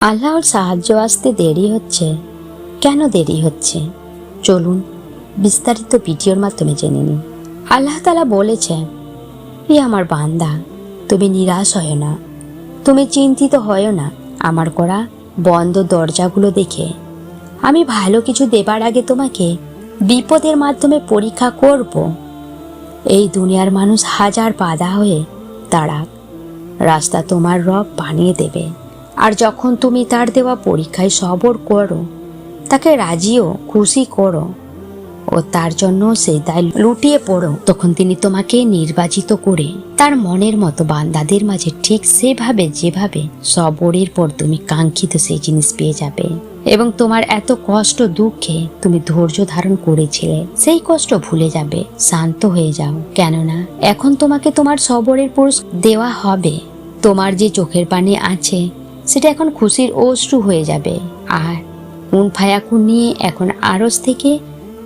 আল্লাহর সাহায্য আসতে দেরি হচ্ছে। কেন দেরি হচ্ছে? চলুন, বিস্তারিত ভিডিওর মাধ্যমে জেনে নিন আল্লাহ তালা বলেছে ই আমার বান্দা, তুমি নিরাশ হয় না। তুমি চিন্তিত হয় না। আমার করা বন্ধ দরজাগুলো দেখে। আমি ভালো কিছু দেবার আগে তোমাকে বিপদের মাধ্যমে পরীক্ষা করব। এই দুনিয়ার মানুষ হাজার বাধা হয়ে দাঁড়াক রাস্তা তোমার রব বানিয়ে দেবে। আর যখন তুমি তার দেওয়া পরীক্ষায় সবর করো, তাকে রাজিও, খুশি করো ও তার জন্য সেই দায় লুটিয়ে পড়ো। তখন তিনি তোমাকে নির্বাচিত করে তার মনের মতো বান্দাদের মাঝে ঠিক সেভাবে যেভাবে সবরের পর তুমি কাঙ্ক্ষিত সেই জিনিস পেয়ে যাবে এবং তোমার এত কষ্ট দুঃখে তুমি ধৈর্য ধারণ করেছিলে, সেই কষ্ট ভুলে যাবে, শান্ত হয়ে যাও। কেননা এখন তোমাকে তোমার সবরের পুরুষ দেওয়া হবে। তোমার যে চোখের পানি আছে সেটা এখন খুশির অশ্রু হয়ে যাবে। আর উন ফায়াকুন নিয়ে এখন আরস থেকে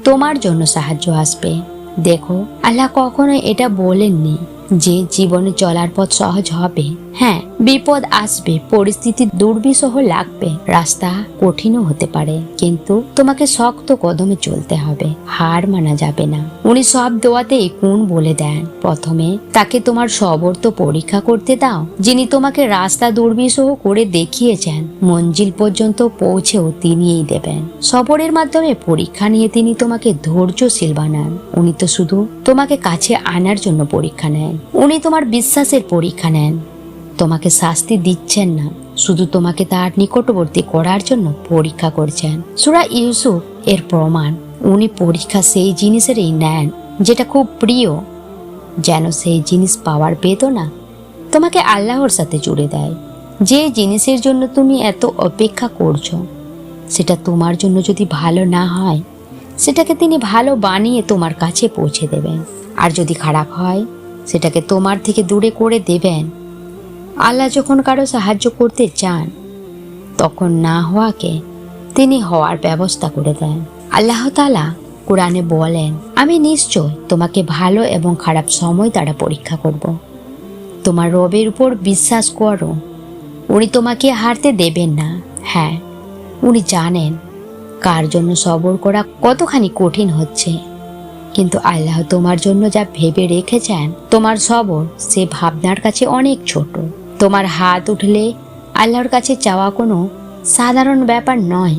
তোমার জন্য সাহায্য আসবে। দেখো, আল্লাহ কখনো এটা বলেননি যে জীবনে চলার পথ সহজ হবে। হ্যাঁ বিপদ আসবে, পরিস্থিতি দুর্বিষহ লাগবে, রাস্তা কঠিনও হতে পারে, কিন্তু তোমাকে শক্ত কদমে চলতে হবে, হার মানা যাবে না। উনি সব দোয়াতেই কোন বলে দেন, প্রথমে তাকে তোমার সবর তো পরীক্ষা করতে দাও, যিনি তোমাকে রাস্তা দুর্বিষহ করে দেখিয়েছেন, মঞ্জিল পর্যন্ত পৌঁছেও তিনিই দেবেন। সবরের মাধ্যমে পরীক্ষা নিয়ে তিনি তোমাকে ধৈর্যশীল বানান, উনি তো শুধু তোমাকে কাছে আনার জন্য পরীক্ষা নেন, উনি তোমার বিশ্বাসের পরীক্ষা নেন। তোমাকে শাস্তি দিচ্ছেন না। শুধু তোমাকে তার নিকটবর্তী করার জন্য পরীক্ষা করছেন। সুরা ইউসুফ এর প্রমাণ, উনি পরীক্ষা সেই জিনিসেরই নেন, যেটা খুব প্রিয়। যেন সেই জিনিস পাওয়ার বেদনা তোমাকে আল্লাহর সাথে জুড়ে দেয়। যে জিনিসের জন্য তুমি এত অপেক্ষা করছ, সেটা তোমার জন্য যদি ভালো না হয়, সেটাকে তিনি ভালো বানিয়ে তোমার কাছে পৌঁছে দেবেন। আর যদি খারাপ হয়, সেটাকে তোমার থেকে দূরে করে দেবেন। আল্লাহ যখন কারও সাহায্য করতে চান, তখন না হওয়াকে তিনি হওয়ার ব্যবস্থা করে দেন। আল্লাহ তালা কোরআনে বলেন, আমি নিশ্চয় তোমাকে ভালো এবং খারাপ সময় দ্বারা পরীক্ষা করব। তোমার রবের উপর বিশ্বাস করো। উনি তোমাকে হারতে দেবেন না। হ্যাঁ উনি জানেন কার জন্য সবর করা কতখানি কঠিন হচ্ছে। কিন্তু আল্লাহ তোমার জন্য যা ভেবে রেখেছেন, তোমার সবর সে ভাবনার কাছে অনেক ছোট। তোমার হাত উঠলে আল্লাহর কাছে চাওয়া কোনো সাধারণ ব্যাপার নয়।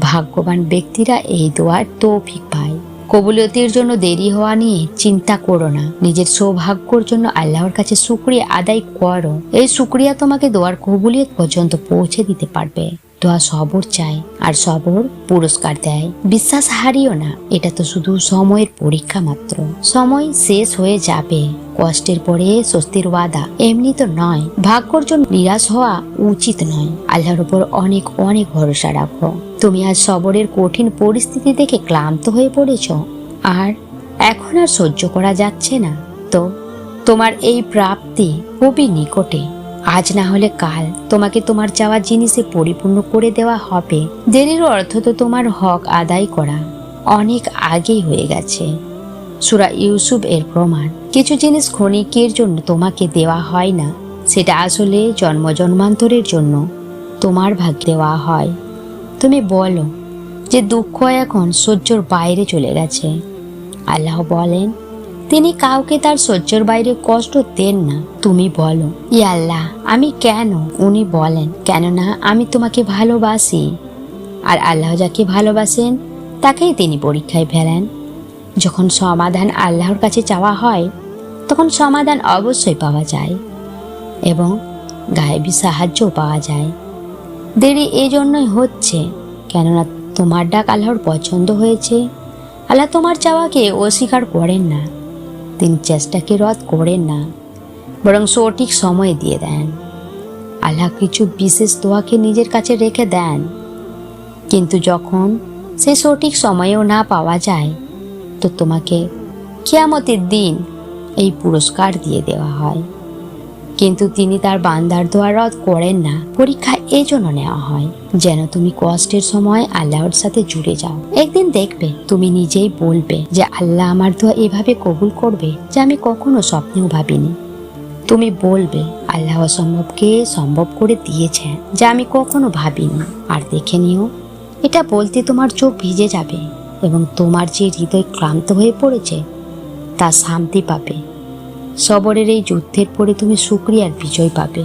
ভাগ্যবান ব্যক্তিরা এই দোয়ার তৌফিক পায়। কবুলিয়তির জন্য দেরি হওয়া নিয়ে চিন্তা করো না। নিজের সৌভাগ্যর জন্য আল্লাহর কাছে শুক্রিয়া আদায় করো। এই শুক্রিয়া তোমাকে দোয়ার কবুলিয়ত পর্যন্ত পৌঁছে দিতে পারবে। দোয়া সবর চায় আর সবর পুরস্কার দেয়। বিশ্বাস হারিও না। এটা তো শুধু সময়ের পরীক্ষা মাত্র। সময় শেষ হয়ে যাবে। কষ্টের পরে স্বস্তির ওয়াদা। এমনি তো নয়। ভাগ্যর জন্য নিরাশ হওয়া উচিত নয়। আল্লাহর উপর অনেক অনেক ভরসা রাখো। তুমি আজ সবরের কঠিন পরিস্থিতি দেখে ক্লান্ত হয়ে পড়েছ। আর এখন আর সহ্য করা যাচ্ছে না। তো, তোমার এই প্রাপ্তি খুবই নিকটে। আজ না হলে কাল তোমাকে তোমার চাওয়া জিনিসে পরিপূর্ণ করে দেওয়া হবে। দেরির অর্থ তো তোমার হক আদায় করা। অনেক আগেই হয়ে গেছে। সুরা ইউসুফ এর প্রমাণ। কিছু জিনিস ক্ষণিকের জন্য তোমাকে দেওয়া হয় না, সেটা আসলে জন্ম জন্মান্তরের জন্য তোমার ভাগ দেওয়া হয়। তুমি বলো যে দুঃখ এখন সহ্যর বাইরে চলে গেছে। আল্লাহ বলেন, তিনি কাউকে তার সহ্যর বাইরে কষ্ট দেন না। তুমি বলো, ই আল্লাহ, আমি কেন? উনি বলেন, কেননা আমি তোমাকে ভালোবাসি। আর আল্লাহ যাকে ভালোবাসেন, তাকেই তিনি পরীক্ষায় ফেলেন। যখন সমাধান আল্লাহর কাছে চাওয়া হয়, তখন সমাধান অবশ্যই পাওয়া যায় এবং গায়েবী সাহায্যও পাওয়া যায়। দেরি এই জন্যই হচ্ছে, কেননা তোমার ডাক আল্লাহর পছন্দ হয়েছে। আল্লাহ তোমার চাওয়াকে অস্বীকার করেন না, তিনি চেষ্টাকে রদ করেন না, বরং সঠিক সময় দিয়ে দেন। আল্লাহ কিছু বিশেষ দোয়াকে নিজের কাছে রেখে দেন, কিন্তু যখন সে সঠিক সময়েও না পাওয়া যায় তো তোমাকে কেয়ামতের দিন এই পুরস্কার দিয়ে দেওয়া হয়। কিন্তু তিনি তার বান্দার দোয়া রদ করেন না, পরীক্ষা এই জন্য নেওয়া হয়, যেন তুমি কষ্টের সময় আল্লাহর সাথে জুড়ে যাও। একদিন দেখবে, তুমি নিজেই বলবে যে আল্লাহ আমার দোয়া এভাবে কবুল করবে যে আমি কখনো স্বপ্নেও ভাবিনি। তুমি বলবে, আল্লাহ অসম্ভবকে সম্ভব করে দিয়েছে যা আমি কখনো ভাবিনি। আর দেখে নিও, এটা বলতে তোমার চোখ ভিজে যাবে। এবং তোমার যে হৃদয় ক্লান্ত হয়ে পড়েছে, তা শান্তি পাবে। সবরের এই যুদ্ধের পরে তুমি সুক্রিয়ার বিজয় পাবে।